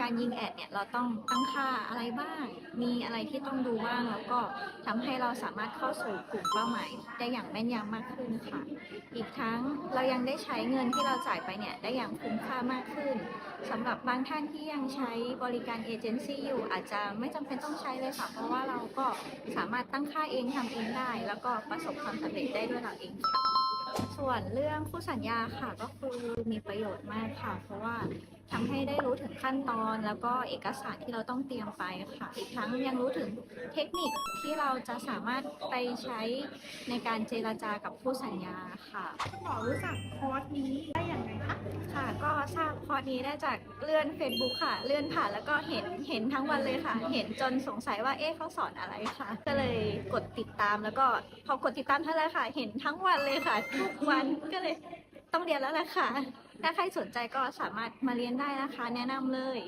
การยิงแอดเนี่ยเราต้องตั้งค่าอะไรบ้าง มีอะไรที่ต้องดูบ้างแล้วก็ทำให้เราสามารถเข้าสู่กลุ่มเป้าหมายได้อย่างแม่นยำมากขึ้นค่ะ อีกทั้งเรายังได้ใช้เงินที่เราจ่ายไปเนี่ยได้อย่างคุ้มค่ามากขึ้นสำหรับบางท่านที่ยังใช้บริการเอเจนซี่อยู่อาจจะไม่จำเป็นต้องใช้เลยค่ะ เพราะว่าเราก็สามารถตั้งค่าเองทำเองได้ แล้วก็ประสบความสำเร็จได้ด้วยเราเองค่ะส่วนเรื่องคู่สัญญาค่ะก็คือมีประโยชน์มากค่ะ เพราะว่า ทำให้ได้รู้ถึงขั้นตอน แล้วก็เอกสารที่เราต้องเตรียมไปค่ะ อีกทั้งยังรู้ถึงเทคนิคที่เราจะสามารถไปใช้ในการเจรจากับคู่สัญญาค่ะหมอรู้จักคอร์สนี้ได้อย่างไรคะค่ะ ก็ทราบคอร์สนี้ได้จากเลื่อน Facebook ค่ะ เลื่อนผ่านแล้วก็เห็นเห็นทั้งวันเลยค่ะ เห็นจนสงสัยว่าเอ๊ะเขาสอนอะไรค่ะ ก็เลยกดติดตามแล้วก็พอกดติดตามเท่านั้นค่ะ เห็นทั้งวันเลยค่ะ ทุกวันก็เลยต้องเรียนแล้วแหละค่ะ ถ้าใครสนใจก็สามารถมาเรียนได้นะคะ แนะนำเลย